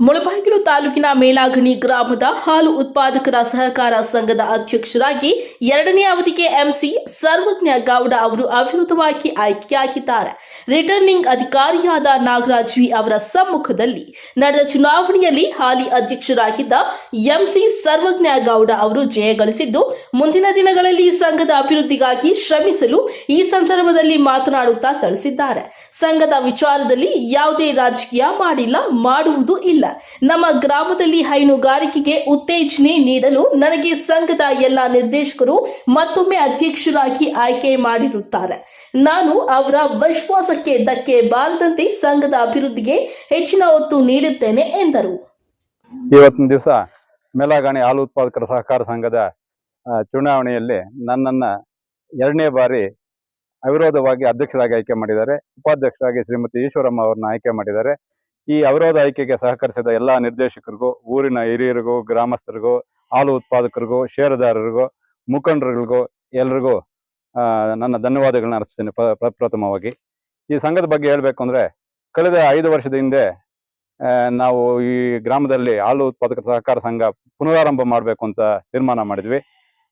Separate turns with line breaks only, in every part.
ಮುಳಬಾಗಿಲು ತಾಲೂಕಿನ ಮೇಲಾಗಣಿ ಗ್ರಾಮದ ಹಾಲು ಉತ್ಪಾದಕರ ಸಹಕಾರ ಸಂಘದ ಅಧ್ಯಕ್ಷರಾಗಿ ಎರಡನೇ ಅವಧಿಗೆ ಎಂಸಿ ಸರ್ವಜ್ಞ ಗೌಡ ಅವರು ಅವಿರೋಧವಾಗಿ ಆಯ್ಕೆಯಾಗಿದ್ದಾರೆ. ರಿಟರ್ನಿಂಗ್ ಅಧಿಕಾರಿಯಾದ ನಾಗರಾಜ್ ವಿ ಅವರ ಸಮ್ಮುಖದಲ್ಲಿ ನಡೆದ ಚುನಾವಣೆಯಲ್ಲಿ ಹಾಲಿ ಅಧ್ಯಕ್ಷರಾಗಿದ್ದ ಎಂಸಿ ಸರ್ವಜ್ಞ ಗೌಡ ಅವರು ಜಯಗಳಿಸಿದ್ದು ಮುಂದಿನ ದಿನಗಳಲ್ಲಿ ಸಂಘದ ಅಭಿವೃದ್ಧಿಗಾಗಿ ಶ್ರಮಿಸಲು ಈ ಸಂದರ್ಭದಲ್ಲಿ ಮಾತನಾಡುತ್ತಾ ತಿಳಿಸಿದ್ದಾರೆ. ಸಂಘದ ವಿಚಾರದಲ್ಲಿ ಯಾವುದೇ ರಾಜಕೀಯ ಮಾಡಿಲ್ಲ, ಮಾಡುವುದು ಇಲ್ಲ. ನಮ್ಮ ಗ್ರಾಮದಲ್ಲಿ ಹೈನುಗಾರಿಕೆಗೆ ಉತ್ತೇಜನೆ ನೀಡಲು ನನಗೆ ಸಂಘದ ಎಲ್ಲ ನಿರ್ದೇಶಕರು ಮತ್ತೊಮ್ಮೆ ಅಧ್ಯಕ್ಷರಾಗಿ ಆಯ್ಕೆ ಮಾಡಿರುತ್ತಾರೆ. ನಾನು ಅವರ ವಿಶ್ವಾಸಕ್ಕೆ ಧಕ್ಕೆ ಬಾರದಂತೆ ಸಂಘದ ಅಭಿವೃದ್ಧಿಗೆ ಹೆಚ್ಚಿನ ಒತ್ತು ನೀಡುತ್ತೇನೆ ಎಂದರು.
ಇವತ್ತಿನ ದಿವಸ ಮೇಲಾಗಾಣಿ ಹಾಲು ಉತ್ಪಾದಕರ ಸಹಕಾರ ಸಂಘದ ಚುನಾವಣೆಯಲ್ಲಿ ನನ್ನನ್ನ ಎರಡನೇ ಬಾರಿ ಅವಿರೋಧವಾಗಿ ಅಧ್ಯಕ್ಷರಾಗಿ ಆಯ್ಕೆ ಮಾಡಿದ್ದಾರೆ. ಉಪಾಧ್ಯಕ್ಷರಾಗಿ ಶ್ರೀಮತಿ ಈಶ್ವರಮ್ಮ ಅವರನ್ನ ಆಯ್ಕೆ ಮಾಡಿದ್ದಾರೆ. ಈ ಅವಿರೋಧ ಆಯ್ಕೆಗೆ ಸಹಕರಿಸಿದ ಎಲ್ಲ ನಿರ್ದೇಶಕರಿಗೂ, ಊರಿನ ಹಿರಿಯರಿಗೂ, ಗ್ರಾಮಸ್ಥರಿಗೂ, ಹಾಲು ಉತ್ಪಾದಕರಿಗೂ, ಷೇರುದಾರರಿಗೂ, ಮುಖಂಡರುಗಳಿಗೂ, ಎಲ್ರಿಗೂ ನನ್ನ ಧನ್ಯವಾದಗಳನ್ನ ಅರ್ಪಿಸ್ತೇನೆ ಪ್ರ- ಪ್ರಪ್ರಥಮವಾಗಿ ಈ ಸಂಘದ ಬಗ್ಗೆ ಹೇಳಬೇಕು ಅಂದ್ರೆ, ಕಳೆದ ಐದು ವರ್ಷದ ಹಿಂದೆ ನಾವು ಈ ಗ್ರಾಮದಲ್ಲಿ ಹಾಲು ಉತ್ಪಾದಕ ಸಹಕಾರ ಸಂಘ ಪುನರಾರಂಭ ಮಾಡಬೇಕು ಅಂತ ತೀರ್ಮಾನ ಮಾಡಿದ್ವಿ.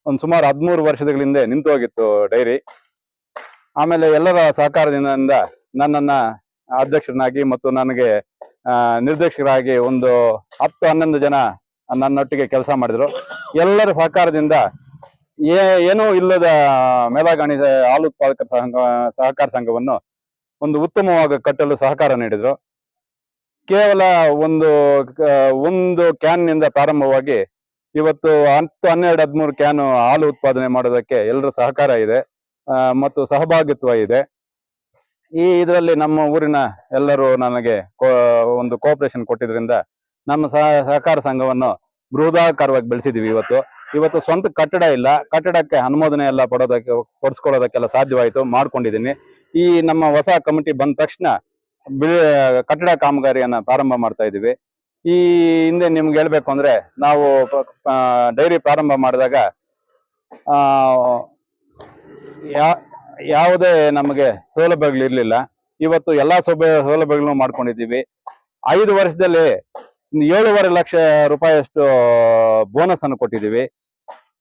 ಒಂದು ಸುಮಾರು ಹದಿಮೂರು ವರ್ಷಗಳ ಹಿಂದೆ ನಿಂತು ಹೋಗಿತ್ತು ಡೈರಿ. ಆಮೇಲೆ ಎಲ್ಲರ ಸಹಕಾರದಿಂದ ನನ್ನನ್ನ ಅಧ್ಯಕ್ಷರನ್ನಾಗಿ ಮತ್ತು ನನಗೆ ನಿರ್ದೇಶಕರಾಗಿ ಒಂದು ಹತ್ತು ಹನ್ನೊಂದು ಜನ ನನ್ನೊಟ್ಟಿಗೆ ಕೆಲಸ ಮಾಡಿದ್ರು. ಎಲ್ಲರ ಸಹಕಾರದಿಂದ ಏ, ಏನೂ ಇಲ್ಲದ ಮೇಲಾಗಣಿ ಹಾಲು ಉತ್ಪಾದಕ ಸಂಘ, ಸಹಕಾರ ಸಂಘವನ್ನು ಒಂದು ಉತ್ತಮವಾಗಿ ಕಟ್ಟಲು ಸಹಕಾರ ನೀಡಿದ್ರು. ಕೇವಲ ಒಂದು ಒಂದು ಕ್ಯಾನ್ನಿಂದ ಪ್ರಾರಂಭವಾಗಿ ಇವತ್ತು ಹತ್ತು, ಹನ್ನೆರಡು, ಹದಿಮೂರು ಕ್ಯಾನ್ ಹಾಲು ಉತ್ಪಾದನೆ ಮಾಡೋದಕ್ಕೆ ಎಲ್ಲರ ಸಹಕಾರ ಇದೆ. ಮತ್ತು ಸಹಭಾಗಿತ್ವ ಇದೆ. ಈ ಇದರಲ್ಲಿ ನಮ್ಮ ಊರಿನ ಎಲ್ಲರೂ ನನಗೆ ಒಂದು ಕೋಆಪರೇಷನ್ ಕೊಟ್ಟಿದ್ರಿಂದ ನಮ್ಮ ಸಹ, ಸಹಕಾರ ಸಂಘವನ್ನು ಬೃಹದಾಕಾರವಾಗಿ ಬೆಳೆಸಿದೀವಿ ಇವತ್ತು. ಇವತ್ತು ಸ್ವಂತ ಕಟ್ಟಡ ಇಲ್ಲ. ಕಟ್ಟಡಕ್ಕೆ ಅನುಮೋದನೆ ಎಲ್ಲ ಪಡೋದಕ್ಕೆ, ಕೊಡಿಸ್ಕೊಳ್ಳೋದಕ್ಕೆಲ್ಲ ಸಾಧ್ಯವಾಯಿತು. ಮಾಡ್ಕೊಂಡಿದ್ದೀನಿ. ಈ ನಮ್ಮ ಹೊಸ ಕಮಿಟಿ ಬಂದ ತಕ್ಷಣ ಕಟ್ಟಡ ಕಾಮಗಾರಿಯನ್ನು ಪ್ರಾರಂಭ ಮಾಡ್ತಾ ಇದ್ದೀವಿ. ಈ ಹಿಂದೆ ನಿಮ್ಗೆ ಹೇಳ್ಬೇಕು ಅಂದ್ರೆ ನಾವು ಡೈರಿ ಪ್ರಾರಂಭ ಮಾಡಿದಾಗ ಯಾ- ಯಾವುದೇ ನಮಗೆ ಸೌಲಭ್ಯಗಳು ಇರ್ಲಿಲ್ಲ. ಇವತ್ತು ಎಲ್ಲಾ ಸೌಲಭ್ಯ ಸೌಲಭ್ಯಗಳನ್ನು ಮಾಡ್ಕೊಂಡಿದ್ದೀವಿ. ಐದು ವರ್ಷದಲ್ಲಿ ಏಳುವರೆ ಲಕ್ಷ ರೂಪಾಯಿಯಷ್ಟು ಬೋನಸ್ ಅನ್ನು ಕೊಟ್ಟಿದ್ದೀವಿ.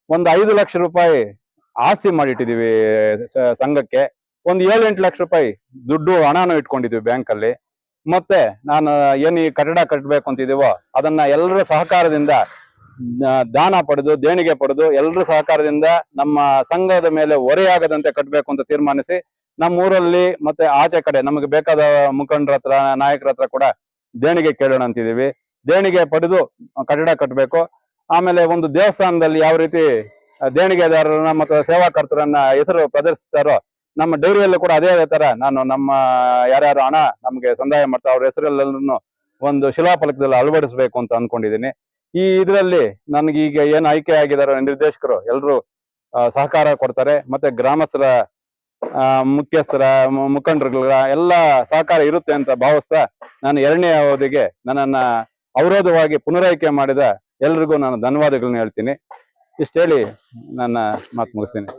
ಒಂದು ಐದು ಲಕ್ಷ ರೂಪಾಯಿ ಆಸ್ತಿ ಮಾಡಿಟ್ಟಿದ್ದೀವಿ ಸಂಘಕ್ಕೆ. ಒಂದು ಏಳು ಎಂಟು ಲಕ್ಷ ರೂಪಾಯಿ ದುಡ್ಡು ಹಣನೂ ಇಟ್ಕೊಂಡಿದ್ದೀವಿ ಬ್ಯಾಂಕಲ್ಲಿ ಮತ್ತೆ ನಾನು ಏನು ಈ ಕಟ್ಟಡ ಕಟ್ಟಬೇಕು ಅಂತಿದೀವೋ ಅದನ್ನ ಎಲ್ಲರ ಸಹಕಾರದಿಂದ ದಾನ ಪಡೆದು, ದೇಣಿಗೆ ಪಡೆದು ಎಲ್ಲರ ಸಹಕಾರದಿಂದ ನಮ್ಮ ಸಂಘದ ಮೇಲೆ ಹೊರೆಯಾಗದಂತೆ ಕಟ್ಟಬೇಕು ಅಂತ ತೀರ್ಮಾನಿಸಿ ನಮ್ಮ ಊರಲ್ಲಿ ಮತ್ತೆ ಆಚೆ ಕಡೆ ನಮಗೆ ಬೇಕಾದ ಮುಖಂಡರ ಹತ್ರ, ನಾಯಕರ ಹತ್ರ ಕೂಡ ದೇಣಿಗೆ ಕೇಳೋಣ ಅಂತಿದೀವಿ ದೇಣಿಗೆ ಪಡೆದು ಕಟ್ಟಡ ಕಟ್ಟಬೇಕು ಆಮೇಲೆ ಒಂದು ದೇವಸ್ಥಾನದಲ್ಲಿ ಯಾವ ರೀತಿ ದೇಣಿಗೆದಾರರನ್ನ ಮತ್ತು ಸೇವಾಕರ್ತರನ್ನ ಹೆಸರು ಪ್ರದರ್ಶಿಸ್ತಾರೋ ನಮ್ಮ ಡೈರಿಯಲ್ಲೂ ಕೂಡ ಅದೇ ತರ ನಾನು ನಮ್ಮ ಯಾರ್ಯಾರು ಹಣ ನಮಗೆ ಸಂದಾಯ ಮಾಡ್ತಾ ಅವ್ರ ಹೆಸರಲ್ಲೂ ಒಂದು ಶಿಲಾಫಲಕದಲ್ಲಿ ಅಳವಡಿಸಬೇಕು ಅಂತ ಅನ್ಕೊಂಡಿದ್ದೀನಿ ಈ ಇದರಲ್ಲಿ ನನಗೆ ಈಗ ಏನು ಆಯ್ಕೆ ಆಗಿದಾರೋ ನಿರ್ದೇಶಕರು ಎಲ್ಲರೂ ಸಹಕಾರ ಕೊಡ್ತಾರೆ. ಮತ್ತೆ ಗ್ರಾಮಸ್ಥರ ಮುಖ್ಯಸ್ಥರ ಮುಖಂಡರುಗಳ ಎಲ್ಲ ಸಹಕಾರ ಇರುತ್ತೆ ಅಂತ ಭಾವಿಸ್ತಾ ನಾನು ಎರಡನೇ ಅವಧಿಗೆ ನನ್ನನ್ನ ಅವರೋಧವಾಗಿ ಪುನರಾಯ್ಕೆ ಮಾಡಿದ ಎಲ್ರಿಗೂ ನಾನು ಧನ್ಯವಾದಗಳನ್ನ ಹೇಳ್ತೀನಿ. ಇಷ್ಟು ಹೇಳಿ ನನ್ನ ಮಾತು ಮುಗಿಸ್ತೀನಿ.